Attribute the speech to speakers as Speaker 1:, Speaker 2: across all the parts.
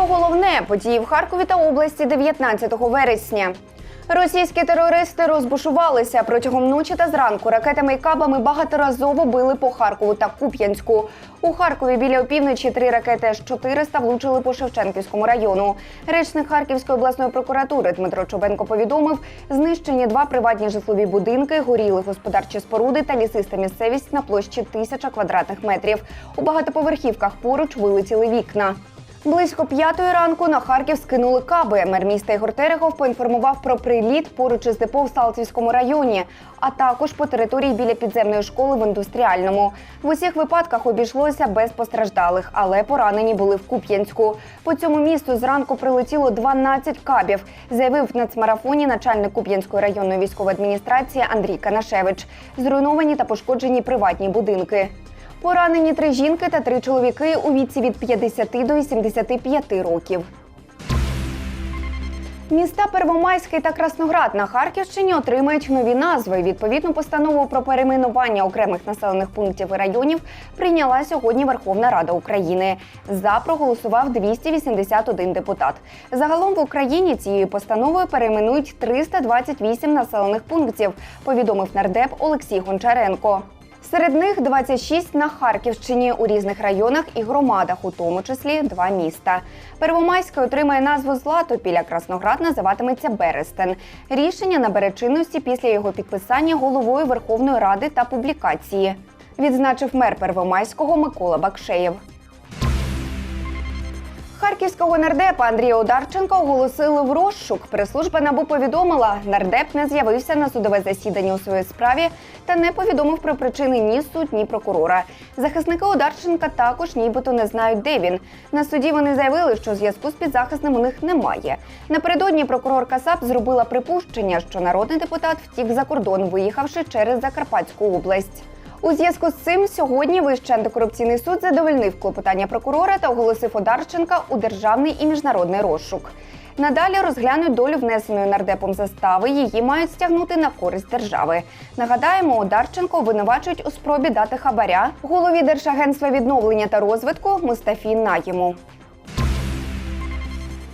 Speaker 1: Про головне події в Харкові та області 19 вересня. Російські терористи розбушувалися протягом ночі та зранку. Ракетами і кабами багаторазово били по Харкову та Куп'янську. У Харкові біля опівночі три ракети С-400 влучили по Шевченківському району. Речник Харківської обласної прокуратури Дмитро Чубенко повідомив, знищені два приватні житлові будинки, горіли господарчі споруди та лісиста місцевість на площі тисяча квадратних метрів. У багатоповерхівках поруч вилетіли вікна. Близько п'ятої ранку на Харків скинули каби. Мер міста Ігор Терехов поінформував про приліт поруч із депо в Салтівському районі, а також по території біля підземної школи в індустріальному. В усіх випадках обійшлося без постраждалих, але поранені були в Куп'янську. По цьому місту зранку прилетіло 12 кабів, заявив в нацмарафоні начальник Куп'янської районної військової адміністрації Андрій Канашевич. Зруйновані та пошкоджені приватні будинки. Поранені три жінки та три чоловіки у віці від 50 до 75 років. Міста Первомайський та Красноград на Харківщині отримають нові назви. Відповідну постанову про перейменування окремих населених пунктів і районів прийняла сьогодні Верховна Рада України. За проголосував 281 депутат. Загалом в Україні цією постановою перейменують 328 населених пунктів. Повідомив нардеп Олексій Гончаренко. Серед них 26 на Харківщині у різних районах і громадах, у тому числі два міста. Первомайська отримає назву Златопіля. Красноград називатиметься Берестен. Рішення набере чинності після його підписання головою Верховної Ради та публікації. Відзначив мер Первомайського Микола Бакшеєв. Харківського нардепа Андрія Одарченка оголосили в розшук. Прес-служба НАБУ повідомила, нардеп не з'явився на судове засідання у своїй справі та не повідомив про причини ні суд, ні прокурора. Захисники Одарченка також нібито не знають, де він. На суді вони заявили, що зв'язку з підзахисним у них немає. Напередодні прокурор Касап зробила припущення, що народний депутат втік за кордон, виїхавши через Закарпатську область. У зв'язку з цим сьогодні Вищий антикорупційний суд задовольнив клопотання прокурора та оголосив Одарченка у державний і міжнародний розшук. Надалі розглянуть долю внесеної нардепом застави. Її мають стягнути на користь держави. Нагадаємо, Одарченко обвинувачують у спробі дати хабаря голові Держагентства відновлення та розвитку Мустафі Наєму.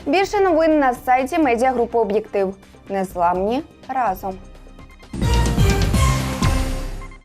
Speaker 1: Більше новин на сайті медіагрупи Об'єктив. Незламні разом.